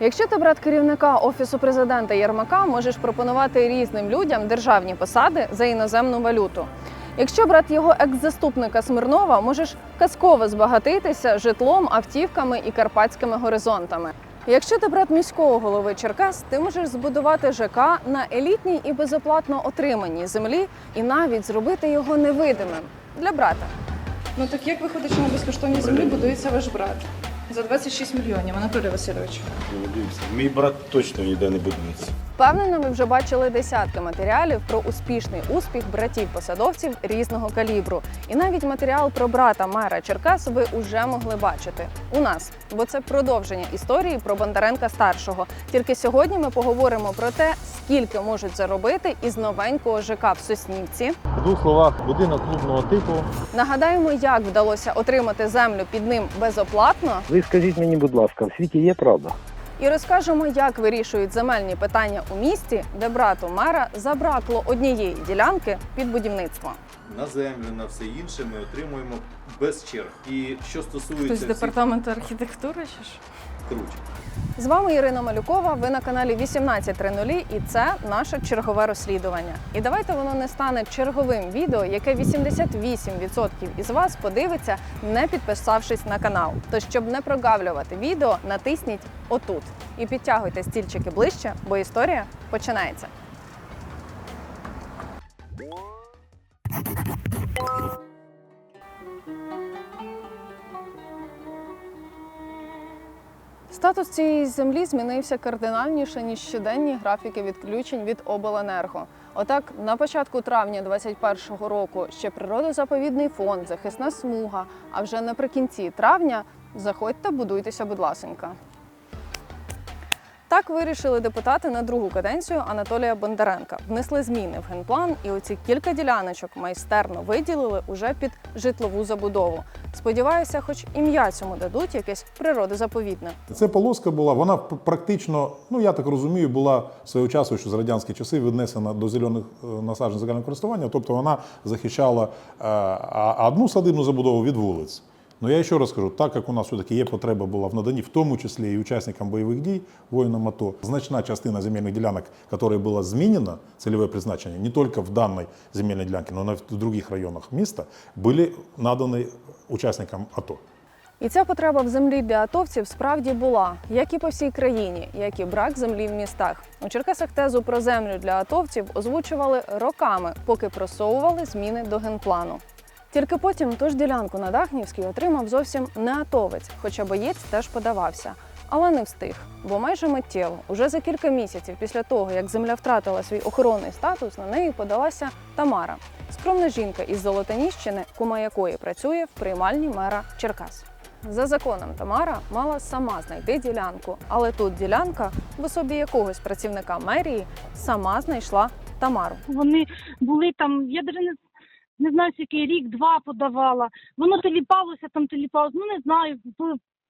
Якщо ти брат керівника офісу президента Єрмака, можеш пропонувати різним людям державні посади за іноземну валюту. Якщо брат його екс-заступника Смирнова, можеш казково збагатитися житлом, автівками і карпатськими горизонтами. Якщо ти брат міського голови Черкас, ти можеш збудувати ЖК на елітній і безоплатно отриманій землі і навіть зробити його невидимим для брата. Ну так як виходить, що на безкоштовній землі будується ваш брат за 26 мільйонів, Анатолій Васильович? Ну, дивіться, Мій брат точно ніде не будується. Впевнено, ви вже бачили десятки матеріалів про успішний успіх братів-посадовців різного калібру. І навіть матеріал про брата мера Черкас ви уже могли бачити у нас, бо це продовження історії про Бондаренка старшого. Тільки сьогодні ми поговоримо про те, скільки можуть заробити із новенького ЖК в Соснівці. В двох словах, будинок клубного типу. Нагадаємо, як вдалося отримати землю під ним безоплатно, Ви скажіть мені, будь ласка, в світі є правда? і розкажемо, як вирішують земельні питання у місті, де брату мера забракло однієї ділянки під будівництво. На землю, на все інше ми отримуємо без черг. І що стосується Хтось з всіх- департаменту архітектури чи ж? круче. З вами Ірина Малюкова. Ви на каналі 1830 і це наше чергове розслідування. І давайте воно не стане черговим відео, яке 88% із вас подивиться, не підписавшись на канал. Тож, щоб не прогавлювати відео, натисніть отут і підтягуйте стільчики ближче, бо історія починається. Статус цієї землі змінився кардинальніше ніж щоденні графіки відключень від обленерго. Отак, на початку травня 2021 року ще природозаповідний фонд, захисна смуга. А вже наприкінці травня заходьте, будуйтеся, будь ласенька. Так вирішили депутати на другу каденцію Анатолія Бондаренка. Внесли зміни в генплан, і оці кілька діляночок майстерно виділили уже під житлову забудову. Сподіваюся, хоч ім'я цьому дадуть якесь природозаповідне. Це полоска була, вона практично, ну я так розумію, була свого часу, що з радянські часи віднесена до зелених е, насаджень загального користування, тобто вона захищала е, одну садибну забудову від вулиць. Ну я ще раз кажу, так як у нас все-таки є потреба була в наданні, в тому числі і учасникам бойових дій, воїнам АТО, значна частина земельних ділянок, которая була змінена, цільове призначення, не тільки в даній земельній ділянці, але й в других районах міста, були надані учасникам АТО. І ця потреба в землі для атовців справді була, як і по всій країні, як і брак землі в містах. У Черкасах тезу про землю для атовців озвучували роками, поки просовували зміни до генплану. Тільки потім ту ж ділянку на Дахнівській отримав зовсім не атовець, хоча боєць теж подавався. Але не встиг, бо майже миттєво, уже за кілька місяців після того, як земля втратила свій охоронний статус, на неї подалася Тамара, скромна жінка із Золотоніщини, кума якої працює в приймальні мера Черкас. За законом Тамара мала сама знайти ділянку, але тут ділянка в особі якогось працівника мерії сама знайшла Тамару. Вони були там, я навіть не, не знаю, який рік, два подавала. Воно теліпалося, там теліпалося. Ну не знаю.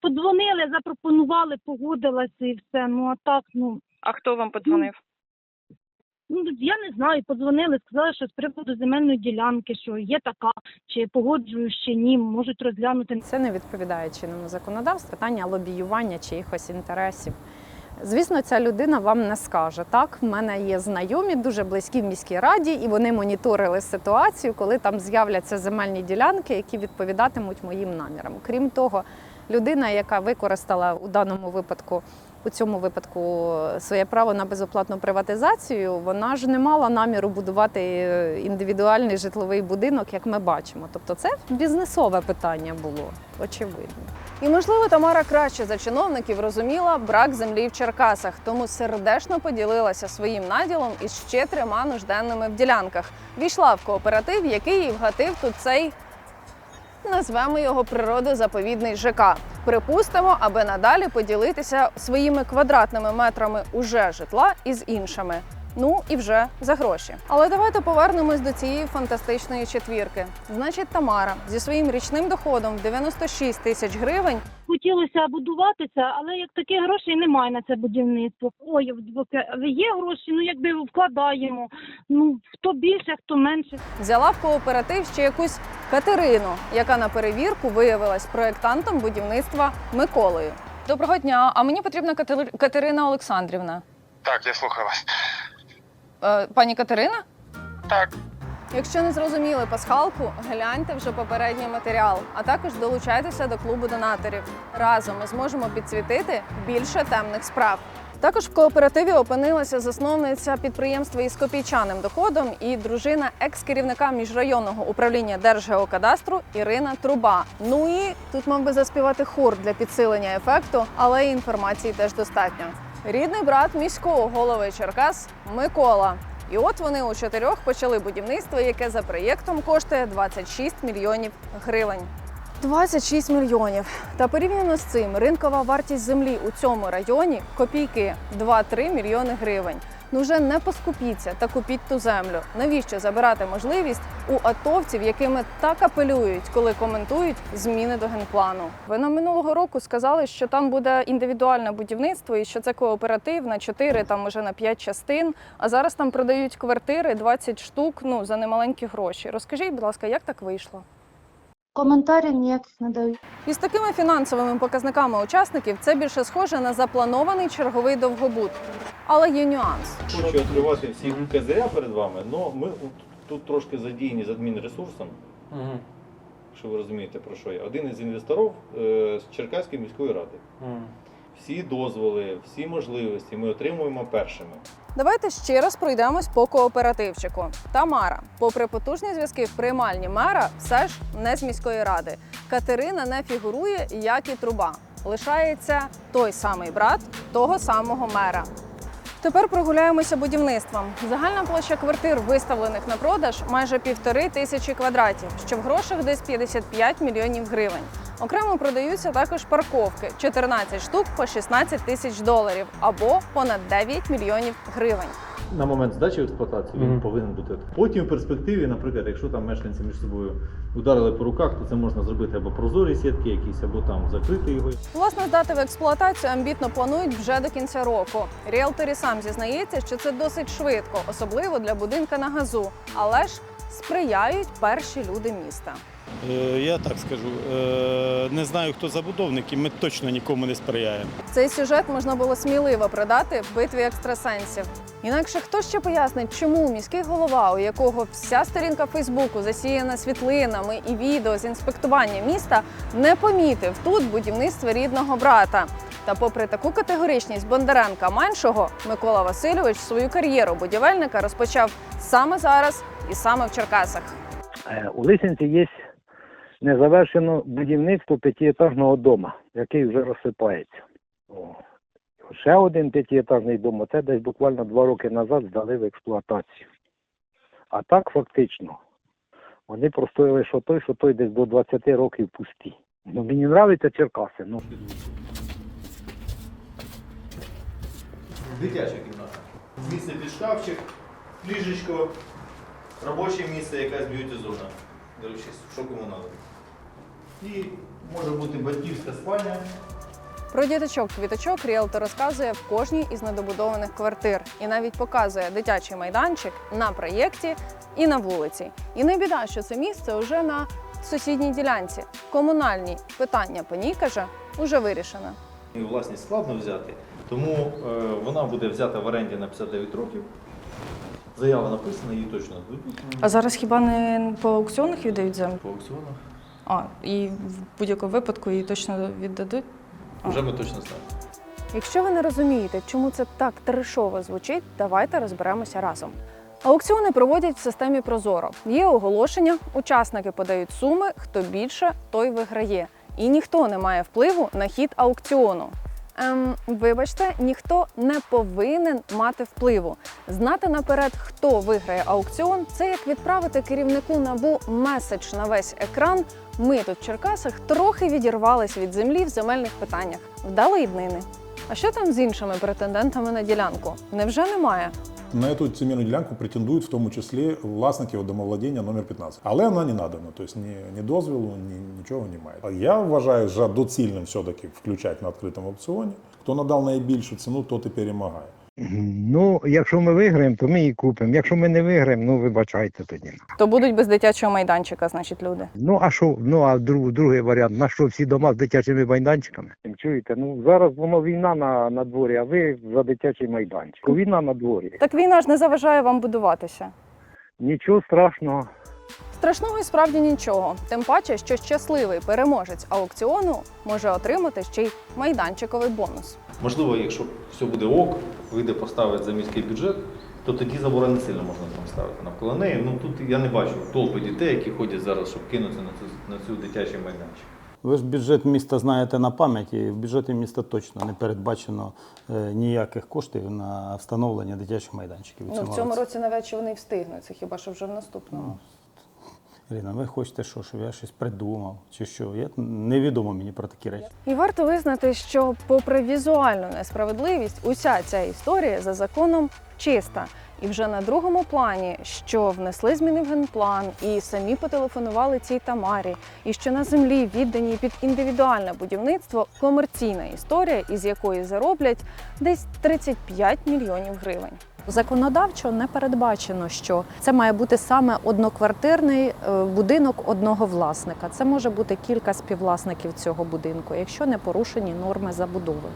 Подзвонили, запропонували, погодилася і все. Ну а так, ну, А хто вам подзвонив? ну я не знаю. Подзвонили, сказали, що з приводу земельної ділянки, що є така, чи погоджуюсь, чи ні, можуть розглянути. Це не відповідає чинному законодавству, питання лобіювання чиїхось інтересів. Звісно, ця людина вам не скаже. Так, в мене є знайомі, дуже близькі в міській раді, і вони моніторили ситуацію, коли там з'являться земельні ділянки, які відповідатимуть моїм намірам. Крім того, людина, яка використала у даному випадку, у цьому випадку своє право на безоплатну приватизацію, вона ж не мала наміру будувати індивідуальний житловий будинок, як ми бачимо. Тобто, це бізнесове питання було, очевидно. І можливо, Тамара краще за чиновників розуміла брак землі в Черкасах, тому сердечно поділилася своїм наділом із ще трьома нужденними в ділянках. Війшла в кооператив, який їй вгатив тут цей. Назвемо його природозаповідний ЖК. Припустимо, аби надалі поділитися своїми квадратними метрами уже житла із іншими. Ну і вже за гроші. Але давайте повернемось до цієї фантастичної четвірки. Значить, Тамара зі своїм річним доходом в 96 тисяч гривень Хотілося будуватися, але як таких грошей немає на це будівництво. Ой, є гроші, ну якби вкладаємо. Ну хто більше, хто менше. взяла в кооператив ще якусь Катерину, яка на перевірку виявилась проєктантом будівництва Миколою. Доброго дня. А мені потрібна Катери- Катерина Олександрівна. Так, я слухаю вас. Е, пані Катерина? Так. Якщо не зрозуміли пасхалку, гляньте вже попередній матеріал, а також долучайтеся до клубу донаторів. Разом ми зможемо підсвітити більше темних справ. Також в кооперативі опинилася засновниця підприємства із копійчаним доходом і дружина екс-керівника міжрайонного управління Держгеокадастру Ірина Труба. Ну і тут мав би заспівати хор для підсилення ефекту, але інформації теж достатньо. Рідний брат міського голови Черкас Микола. І от вони у чотирьох почали будівництво, яке за проєктом коштує 26 мільйонів гривень. 26 мільйонів. Та порівняно з цим ринкова вартість землі у цьому районі копійки 2-3 мільйони гривень. Ну вже не поскупіться та купіть ту землю. Навіщо забирати можливість у атовців, якими так апелюють, коли коментують зміни до генплану? Ви нам минулого року сказали, що там буде індивідуальне будівництво і що це кооператив на 4, там уже на 5 частин. А зараз там продають квартири 20 штук ну за немаленькі гроші. Розкажіть, будь ласка, як так вийшло? Коментарів ніяких не дають. Із такими фінансовими показниками учасників це більше схоже на запланований черговий довгобуд. Але є нюанс. Хочу відкривати всі козиря перед вами, але ми тут трошки задіяні з адмінресурсом, що ви розумієте про що я. Один із інвесторів е, з Черкаської міської ради. Всі дозволи, всі можливості ми отримуємо першими. Давайте ще раз пройдемось по кооперативчику. Тамара, попри потужні зв'язки в приймальні мера, все ж не з міської ради. Катерина не фігурує, як і труба. Лишається той самий брат того самого мера. Тепер прогуляємося будівництвом. Загальна площа квартир, виставлених на продаж, майже півтори тисячі квадратів, що в грошах десь 55 мільйонів гривень. Окремо продаються також парковки 14 штук по 16 тисяч доларів або понад 9 мільйонів гривень. На момент здачі в експлуатацію він Мгм. повинен бути. Потім в перспективі, наприклад, якщо там мешканці між собою ударили по руках, то це можна зробити або прозорі сітки якісь, або там закрити його. Власне, здати в експлуатацію амбітно планують вже до кінця року. Ріелторі сам зізнається, що це досить швидко, особливо для будинка на газу. Але ж сприяють перші люди міста. Е, Я так скажу, е, не знаю, хто забудовник, і ми точно нікому не сприяємо. Цей сюжет можна було сміливо продати в битві екстрасенсів. Інакше хто ще пояснить, чому міський голова, у якого вся сторінка Фейсбуку засіяна світлинами і відео з інспектування міста, не помітив тут будівництво рідного брата. Та попри таку категоричність Бондаренка меншого, Микола Васильович свою кар'єру будівельника розпочав саме зараз і саме в Черкасах. Е, У Лисенці є незавершено будівництво п'ятиетажного дому, який вже розсипається. О. Ще один п'ятиетажний дом, це десь буквально два роки назад здали в експлуатацію. А так фактично вони простояли що той, що той десь до 20 років пусті. Ну, мені подобається Черкаси. Ну, Дитяча кімната. Місце під шкафчик, ліжечко, робоче місце, якась б'юті-зона. До речі, що кому треба. І може бути батьківська спальня. Про діточок квіточок ріелтор розказує в кожній із недобудованих квартир і навіть показує дитячий майданчик на проєкті і на вулиці. І не біда, що це місце вже на сусідній ділянці. Комунальні питання по ній каже уже вирішено. Власність складно взяти, тому е, вона буде взята в оренді на 59 років. Заява написана, її точно дадуть А зараз хіба не по аукціонах віддають землю? по аукціонах. А і в будь-якому випадку її точно віддадуть. Вже ми точно знаємо. Якщо ви не розумієте, чому це так трешово звучить, давайте розберемося разом. Аукціони проводять в системі Прозоро. Є оголошення, учасники подають суми, хто більше, той виграє. І ніхто не має впливу на хід аукціону. Ем, вибачте, ніхто не повинен мати впливу. Знати наперед, хто виграє аукціон, це як відправити керівнику набу меседж на весь екран. Ми тут в Черкасах трохи відірвались від землі в земельних питаннях. Вдали й днини. А що там з іншими претендентами на ділянку? Невже немає? На эту земельну ділянку претендують в тому числі власники домовладіння номер 15. Але вона не надана, тобто ні, ні дозволу, ні, нічого немає. Я вважаю що доцільним все-таки включати на відкритому аукціоні. Хто надав найбільшу ціну, тот і перемагає. Ну, якщо ми виграємо, то ми її купимо. Якщо ми не виграємо, ну вибачайте тоді. То будуть без дитячого майданчика, значить, люди. Ну а що? Ну а друг, другий варіант, на що всі дома з дитячими майданчиками? Чуєте, ну зараз воно війна на, на дворі, а ви за дитячий майданчик. Війна на дворі. Так війна ж не заважає вам будуватися. Нічого страшного. Страшного і справді нічого. Тим паче, що щасливий переможець аукціону може отримати ще й майданчиковий бонус. Можливо, якщо все буде ок, вийде поставити за міський бюджет, то тоді забора не сильно можна там ставити навколо неї. Ну тут я не бачу толпи дітей, які ходять зараз, щоб кинутися на цю на цю дитячий майданчик. Ви ж бюджет міста знаєте на пам'ять, і в бюджеті міста точно не передбачено е, ніяких коштів на встановлення дитячих майданчиків. Ну в цьому році навряд чи вони й встигнуть. Це хіба що вже в наступному. Ірина, ви хочете що, щоб я щось придумав чи що? Я, невідомо мені про такі речі. І варто визнати, що, попри візуальну несправедливість, уся ця історія за законом чиста. І вже на другому плані, що внесли зміни в генплан, і самі потелефонували цій Тамарі, і що на землі віддані під індивідуальне будівництво комерційна історія, із якої зароблять десь 35 мільйонів гривень. Законодавчо не передбачено, що це має бути саме одноквартирний е, будинок одного власника. Це може бути кілька співвласників цього будинку, якщо не порушені норми забудови,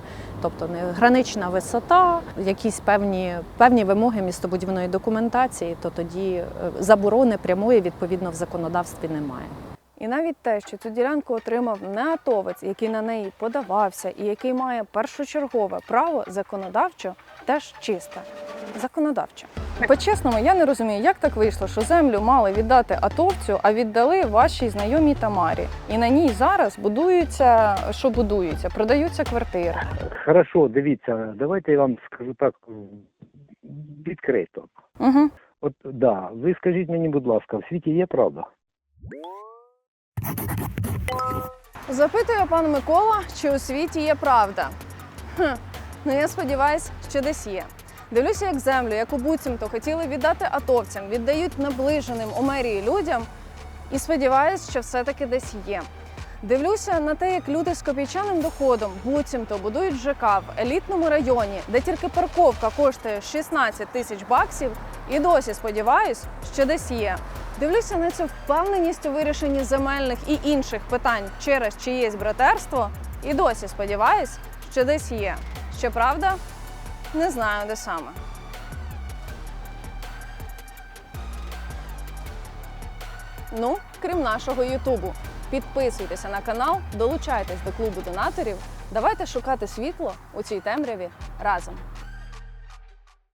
тобто не гранична висота, якісь певні певні вимоги містобудівної документації, то тоді е, заборони прямої відповідно в законодавстві немає. І навіть те, що цю ділянку отримав не атовець, який на неї подавався, і який має першочергове право законодавчо, теж чисте. Законодавчо. По-чесному, я не розумію, як так вийшло, що землю мали віддати атовцю, а віддали вашій знайомій Тамарі. І на ній зараз будуються, що будуються, продаються квартири. Хорошо, дивіться, давайте я вам скажу так відкрито. Угу. От да, ви скажіть мені, будь ласка, в світі є правда? Запитує пан Микола, чи у світі є правда. Хм, ну я сподіваюся, що десь є. Дивлюся, як землю, яку буцімто хотіли віддати атовцям, віддають наближеним у мерії людям, і сподіваюся, що все-таки десь є. Дивлюся на те, як люди з копійчаним доходом буцімто будують ЖК в елітному районі, де тільки парковка коштує 16 тисяч баксів, і досі сподіваюсь, що десь є. Дивлюся на цю впевненість у вирішенні земельних і інших питань через чиєсь братерство, і досі сподіваюсь, що десь є. Щоправда, не знаю, де саме. Ну, крім нашого Ютубу. Підписуйтеся на канал, долучайтесь до клубу донаторів. Давайте шукати світло у цій темряві разом.